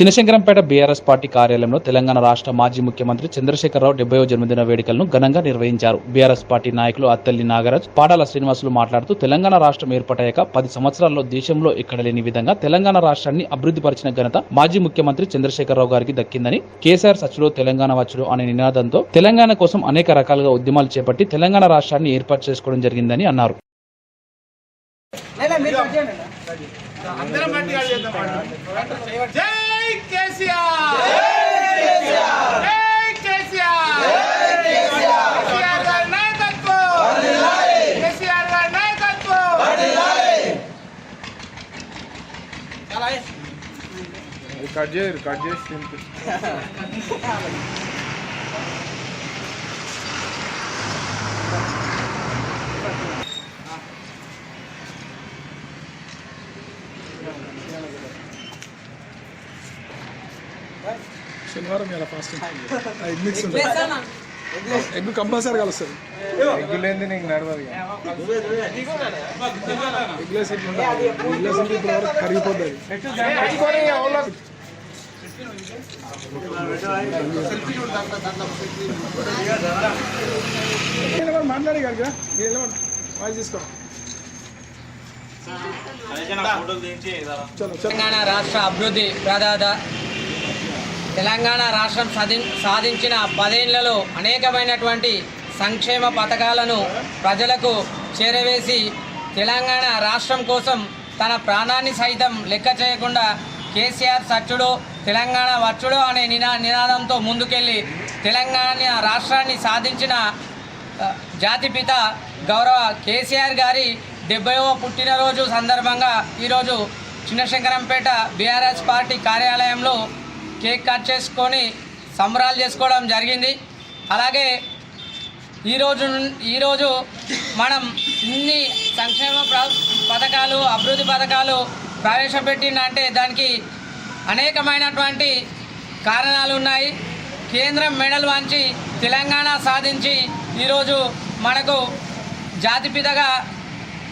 Chinashankarampet BRS party కార్యాలయంలో తెలంగాణ రాష్ట్ర మాజీ ముఖ్యమంత్రి చంద్రశేఖరరావు డెబ్బైవ జన్మదిన వేడుకలను ఘనంగా నిర్వహించారు. బీఆర్ఎస్ పార్టీ నాయకులు అత్తల్లి నాగరాజ్ పాడాల శ్రీనివాసులు మాట్లాడుతూ తెలంగాణ రాష్ట్రం ఏర్పాటయ్యాక పది సంవత్సరాల్లో దేశంలో ఎక్కడ లేని విధంగా తెలంగాణ రాష్ట్రాన్ని అభివృద్ధి పరిచిన ఘనత మాజీ ముఖ్యమంత్రి చంద్రశేఖరరావు గారికి దక్కిందని కేసీఆర్ సచ్చులో తెలంగాణ వచ్చుడు అనే నినాదంతో తెలంగాణ కోసం అనేక రకాలుగా ఉద్యమాలు చేపట్టి తెలంగాణ రాష్ట్రాన్ని ఏర్పాటు చేసుకోవడం జరిగిందని అన్నారు. అందరం గట్టిగా చేద్దాం. జై కేసీఆర్ జై కేసీఆర్ కేసీఆర్ గారి నాయకత్వం కేసీఆర్ గారి నాయకత్వం కట్ చేయరు కట్ చేసి తింపి శనివారం ఇలా ఫాస్టింగ్ ఎగ్ మిక్స్ ఉంటుంది ఎగ్ కంపల్సరీ కలుస్తుంది. నీకు నడవదు. ఎగ్ లెస్ ఎగ్ ఉంటుంది ఎగ్ లెస్ ఉంటే ఇప్పుడు వరకు కరిగిపోద్ది అది. నిలబడి మాట్లాడి కనుక మీరు వాయిస్ తీసుకో. తెలంగాణ రాష్ట్ర అభివృద్ధి ప్రదాత తెలంగాణ రాష్ట్రం సాధి సాధించిన పదేళ్ళలో అనేకమైనటువంటి సంక్షేమ పథకాలను ప్రజలకు చేరవేసి తెలంగాణ రాష్ట్రం కోసం తన ప్రాణాన్ని సైతం లెక్క చేయకుండా కేసీఆర్ సచ్చుడో తెలంగాణ వచ్చుడో అనే నినా నినాదంతో ముందుకెళ్ళి తెలంగాణ రాష్ట్రాన్ని సాధించిన జాతిపిత గౌరవ కేసీఆర్ గారి డెబ్బైవ పుట్టినరోజు సందర్భంగా ఈరోజు చిన్నశంకరంపేట బీఆర్ఎస్ పార్టీ కార్యాలయంలో కేక్ కట్ చేసుకొని సంబరాలు చేసుకోవడం జరిగింది. అలాగే ఈరోజు ఈరోజు మనం ఇన్ని సంక్షేమ పథకాలు అభివృద్ధి పథకాలు ప్రవేశపెట్టిందంటే దానికి అనేకమైనటువంటి కారణాలు ఉన్నాయి. కేంద్రం మెడల్ వంచి తెలంగాణ సాధించి ఈరోజు మనకు జాతిపితగా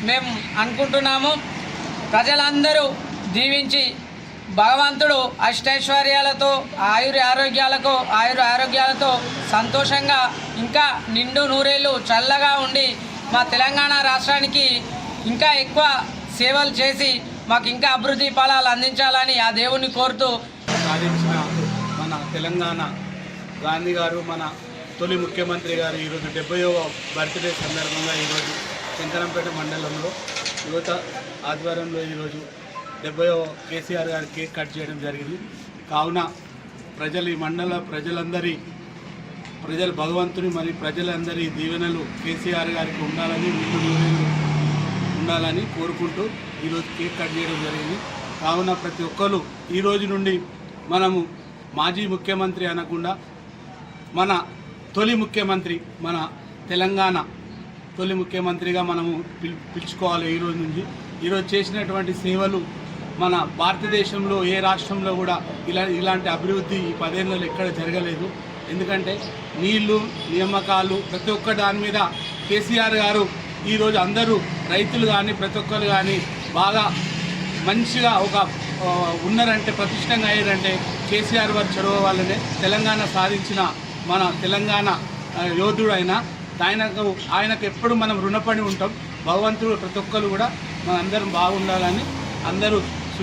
మేము అనుకుంటున్నాము. ప్రజలందరూ దీవించి భగవంతుడు అష్టైశ్వర్యాలతో ఆయుర ఆరోగ్యాలకు ఆయుర ఆరోగ్యాలతో సంతోషంగా ఇంకా నిండు నూరేళ్ళు చల్లగా ఉండి మా తెలంగాణ రాష్ట్రానికి ఇంకా ఎక్కువ సేవలు చేసి మాకు ఇంకా అభివృద్ధి ఫలాలు అందించాలని ఆ దేవుణ్ణి కోరుతూ సాధించిన మన తెలంగాణ గాంధీ గారు మన తొలి ముఖ్యమంత్రి గారు ఈరోజు డెబ్బైవ బర్త్డే సందర్భంగా ఈరోజు శంకరంపేట మండలంలో యువత ఆధ్వర్యంలో ఈరోజు డెబ్బైవ కేసీఆర్ గారి కేక్ కట్ చేయడం జరిగింది. కావున ప్రజలు ఈ మండల ప్రజలందరి ప్రజలు భగవంతుని మరియు ప్రజలందరి దీవెనలు కేసీఆర్ గారికి ఉండాలని ఉండాలని కోరుకుంటూ ఈరోజు కేక్ కట్ చేయడం జరిగింది. కావున ప్రతి ఒక్కరు ఈ రోజు నుండి మనము మాజీ ముఖ్యమంత్రి అనకుండా మన తొలి ముఖ్యమంత్రి మన తెలంగాణ తొలి ముఖ్యమంత్రిగా మనము పిలుచుకోవాలి ఈ రోజు నుంచి. ఈరోజు చేసినటువంటి సేవలు మన భారతదేశంలో ఏ రాష్ట్రంలో కూడా ఇలా ఇలాంటి అభివృద్ధి ఈ పదేళ్ళలో ఎక్కడ జరగలేదు. ఎందుకంటే నీళ్ళు నియామకాలు ప్రతి ఒక్క దాని మీద కేసీఆర్ గారు ఈరోజు అందరూ రైతులు కానీ ప్రతి ఒక్కరు కానీ బాగా మంచిగా ఒక ఉన్నారంటే ప్రతిష్టంగా అయ్యారంటే కేసీఆర్ వారి చొరవ వల్లనే తెలంగాణ సాధించిన మన తెలంగాణ యోధుడు ఆయన ఆయనకు ఆయనకు ఎప్పుడు మనం రుణపడి ఉంటాం. భగవంతుడు ప్రతి ఒక్కరు కూడా మన అందరం బాగుండాలని అందరూ